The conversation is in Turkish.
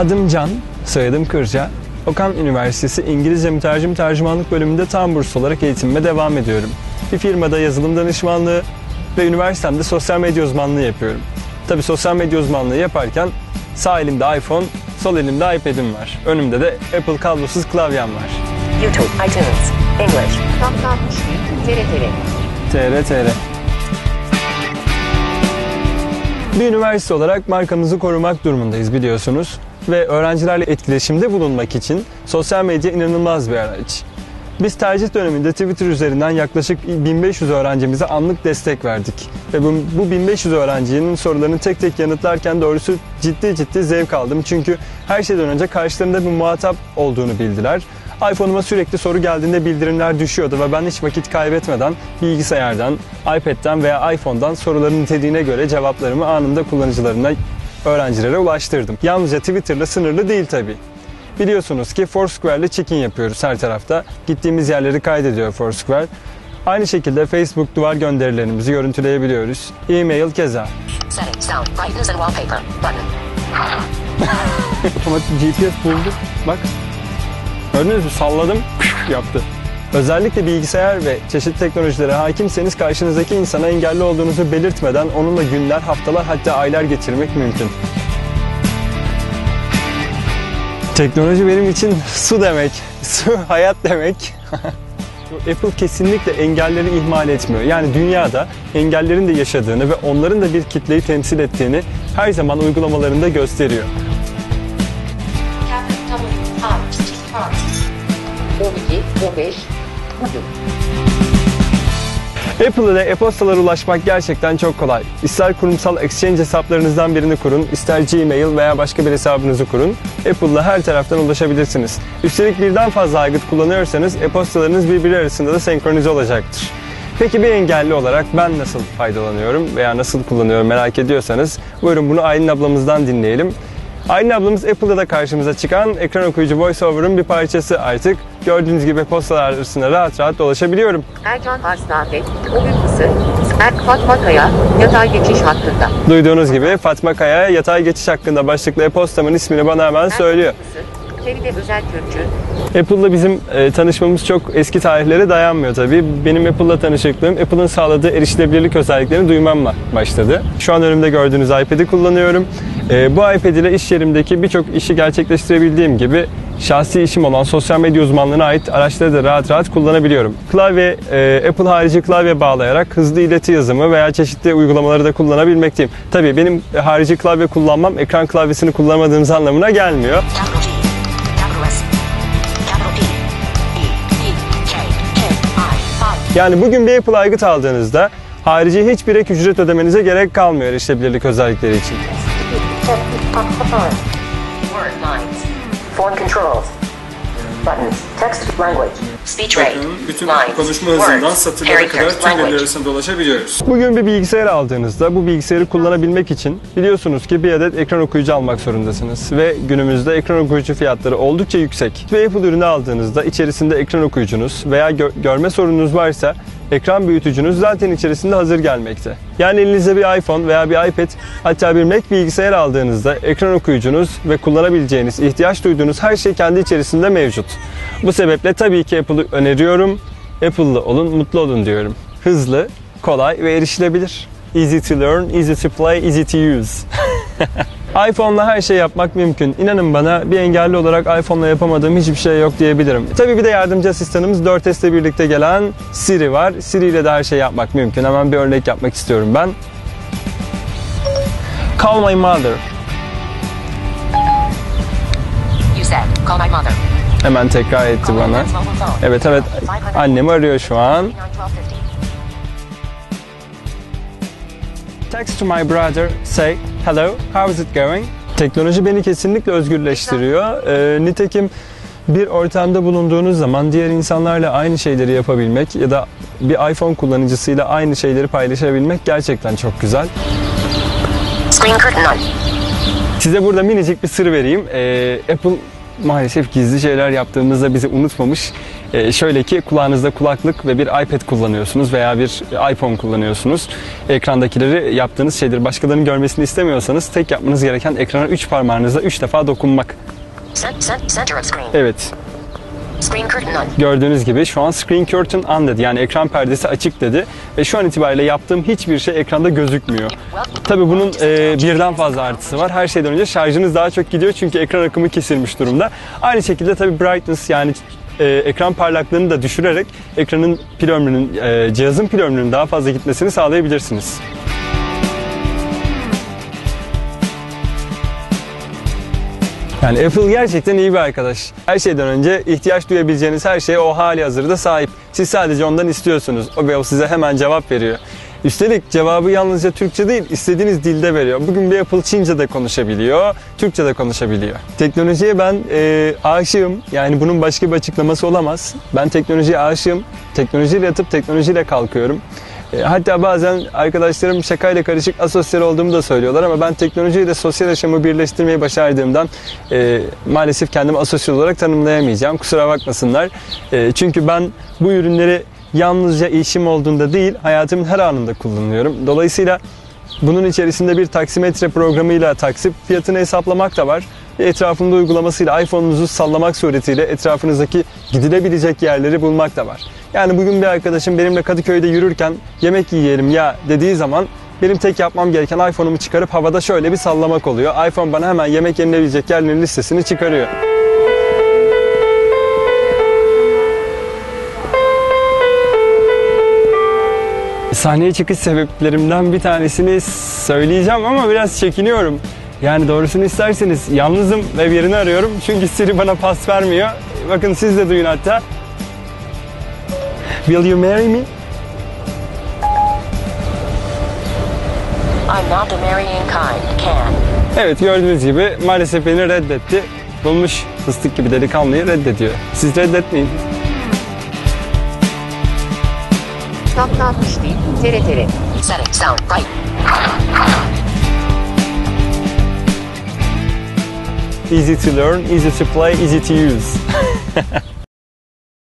Adım Can, soyadım Kırca. Okan Üniversitesi İngilizce Mütercim Tercümanlık bölümünde tam burs olarak eğitimime devam ediyorum. Bir firmada yazılım danışmanlığı ve üniversitemde sosyal medya uzmanlığı yapıyorum. Tabi sosyal medya uzmanlığı yaparken sağ elimde iPhone, sol elimde iPad'im var. Önümde de Apple kablosuz klavyem var. YouTube, iTunes, English, Tam 60 TRT. TR TR. Bir üniversite olarak markamızı korumak durumundayız biliyorsunuz. Ve öğrencilerle etkileşimde bulunmak için sosyal medya inanılmaz bir araç. Biz tercih döneminde Twitter üzerinden yaklaşık 1500 öğrencimize anlık destek verdik. Ve bu, bu 1500 öğrencinin sorularını tek tek yanıtlarken doğrusu ciddi ciddi zevk aldım. Çünkü her şeyden önce karşılarında bir muhatap olduğunu bildiler. iPhone'uma sürekli soru geldiğinde bildirimler düşüyordu ve ben hiç vakit kaybetmeden bilgisayardan, iPad'den veya iPhone'dan soruların niteliğine göre cevaplarımı anında kullanıcılarına, öğrencilere ulaştırdım. Yalnızca Twitter'la sınırlı değil tabii. Biliyorsunuz ki Foursquare'le check-in yapıyoruz her tarafta. Gittiğimiz yerleri kaydediyor Foursquare. Aynı şekilde Facebook duvar gönderilerimizi görüntüleyebiliyoruz. E-mail keza. Otomatik GPS buldu. Bak. Gördünüz mü? Salladım. yaptı. Özellikle bilgisayar ve çeşitli teknolojilere hakimseniz karşınızdaki insana engelli olduğunuzu belirtmeden onunla günler, haftalar hatta aylar geçirmek mümkün. Teknoloji benim için su demek. Su hayat demek. Apple kesinlikle engelleri ihmal etmiyor. Yani dünyada engellerin de yaşadığını ve onların da bir kitleyi temsil ettiğini her zaman uygulamalarında gösteriyor. Capital Arts, Arts. 12, 15, Ucu. Apple ile e-postalara ulaşmak gerçekten çok kolay. İster kurumsal exchange hesaplarınızdan birini kurun, ister Gmail veya başka bir hesabınızı kurun. Apple'la her taraftan ulaşabilirsiniz. Üstelik birden fazla aygıt kullanıyorsanız e-postalarınız birbiri arasında da senkronize olacaktır. Peki bir engelli olarak ben nasıl faydalanıyorum veya nasıl kullanıyorum merak ediyorsanız buyurun bunu Aylin ablamızdan dinleyelim. Aylin ablamız Apple'da da karşımıza çıkan ekran okuyucu VoiceOver'ın bir parçası artık. Gördüğünüz gibi postalar arasında rahat rahat dolaşabiliyorum. Ercan Arslanbek, Oyun Kısır, Erk Fatma Kaya, Yatay Geçiş Hattında. Duyduğunuz gibi Fatma Kaya yatay geçiş hakkında başlıklı e-postamın ismini bana hemen söylüyor. Kısır, Feride Özel Türkçü, Apple'la bizim e, tanışmamız çok eski tarihlere dayanmıyor tabii. Benim Apple'la tanışıklığım Apple'ın sağladığı erişilebilirlik özelliklerini duymamla başladı. Şu an önümde gördüğünüz iPad'i kullanıyorum. E, bu iPad ile iş yerimdeki birçok işi gerçekleştirebildiğim gibi şahsi işim olan sosyal medya uzmanlığına ait araçları da rahat rahat kullanabiliyorum. Klavye, e, Apple harici klavye bağlayarak hızlı ileti yazımı veya çeşitli uygulamaları da kullanabilmekteyim. Tabii benim harici klavye kullanmam ekran klavyesini kullanmadığımız anlamına gelmiyor. Yani bugün bir Apple aygıt aldığınızda harici hiçbir ek ücret ödemenize gerek kalmıyor erişilebilirlik özellikleri için. Form controls. Buttons. Text language. Speech rate. bütün lines. konuşma hızından Words. satırlara kadar tüm veriler language. arasında dolaşabiliyoruz. Bugün bir bilgisayar aldığınızda bu bilgisayarı kullanabilmek için biliyorsunuz ki bir adet ekran okuyucu almak zorundasınız. Ve günümüzde ekran okuyucu fiyatları oldukça yüksek. Ve Apple ürünü aldığınızda içerisinde ekran okuyucunuz veya gö- görme sorununuz varsa ekran büyütücünüz zaten içerisinde hazır gelmekte. Yani elinizde bir iPhone veya bir iPad hatta bir Mac bilgisayar aldığınızda ekran okuyucunuz ve kullanabileceğiniz, ihtiyaç duyduğunuz her şey kendi içerisinde mevcut. Bu sebeple tabii ki Apple'ı öneriyorum. Apple'lı olun, mutlu olun diyorum. Hızlı, kolay ve erişilebilir. Easy to learn, easy to play, easy to use. iPhone'la her şey yapmak mümkün. İnanın bana bir engelli olarak iPhone'la yapamadığım hiçbir şey yok diyebilirim. Tabii bir de yardımcı asistanımız 4S ile birlikte gelen Siri var. Siri ile de her şey yapmak mümkün. Hemen bir örnek yapmak istiyorum ben. Call my mother. You said, call my mother. Hemen tekrar etti bana. Evet evet annemi arıyor şu an. Text to my brother, say hello, how is it going? Teknoloji beni kesinlikle özgürleştiriyor. Ee, nitekim bir ortamda bulunduğunuz zaman diğer insanlarla aynı şeyleri yapabilmek ya da bir iPhone kullanıcısıyla aynı şeyleri paylaşabilmek gerçekten çok güzel. Screen curtain on. Size burada minicik bir sır vereyim. Ee, Apple maalesef gizli şeyler yaptığımızda bizi unutmamış. Ee, şöyle ki kulağınızda kulaklık ve bir iPad kullanıyorsunuz veya bir iPhone kullanıyorsunuz. Ekrandakileri yaptığınız şeydir. Başkalarının görmesini istemiyorsanız tek yapmanız gereken ekrana 3 parmağınızla 3 defa dokunmak. Evet, Gördüğünüz gibi şu an screen curtain on dedi. Yani ekran perdesi açık dedi. Ve şu an itibariyle yaptığım hiçbir şey ekranda gözükmüyor. Tabii bunun e, birden fazla artısı var. Her şeyden önce şarjınız daha çok gidiyor çünkü ekran akımı kesilmiş durumda. Aynı şekilde tabii brightness yani e, ekran parlaklığını da düşürerek ekranın pil ömrünün, e, cihazın pil ömrünün daha fazla gitmesini sağlayabilirsiniz. Yani Apple gerçekten iyi bir arkadaş. Her şeyden önce ihtiyaç duyabileceğiniz her şeye o hali hazırda sahip. Siz sadece ondan istiyorsunuz. O ve o size hemen cevap veriyor. Üstelik cevabı yalnızca Türkçe değil, istediğiniz dilde veriyor. Bugün bir Apple Çince de konuşabiliyor, Türkçe de konuşabiliyor. Teknolojiye ben e, aşığım. Yani bunun başka bir açıklaması olamaz. Ben teknolojiye aşığım. Teknolojiyle yatıp teknolojiyle kalkıyorum. E, Hatta bazen arkadaşlarım şakayla karışık asosyal olduğumu da söylüyorlar ama ben teknolojiyle sosyal yaşamı birleştirmeyi başardığımdan e, maalesef kendimi asosyal olarak tanımlayamayacağım. Kusura bakmasınlar. E, çünkü ben bu ürünleri yalnızca işim olduğunda değil hayatımın her anında kullanıyorum. Dolayısıyla bunun içerisinde bir taksimetre programıyla taksip fiyatını hesaplamak da var. Etrafında uygulamasıyla iPhone'unuzu sallamak suretiyle etrafınızdaki gidilebilecek yerleri bulmak da var. Yani bugün bir arkadaşım benimle Kadıköy'de yürürken yemek yiyelim ya dediği zaman benim tek yapmam gereken iPhone'umu çıkarıp havada şöyle bir sallamak oluyor. iPhone bana hemen yemek yenilebilecek yerlerin listesini çıkarıyor. Sahneye çıkış sebeplerimden bir tanesini söyleyeceğim ama biraz çekiniyorum. Yani doğrusunu isterseniz yalnızım ve birini arıyorum çünkü Siri bana pas vermiyor. Bakın siz de duyun hatta. Will you marry me? I'm not the marrying kind. Can. Evet gördüğünüz gibi maalesef beni reddetti. Bulmuş fıstık gibi delikanlıyı reddediyor. Siz reddetmeyin. Tatlı 60 değil, tere tere. Setting sound right. Easy to learn, easy to play, easy to use.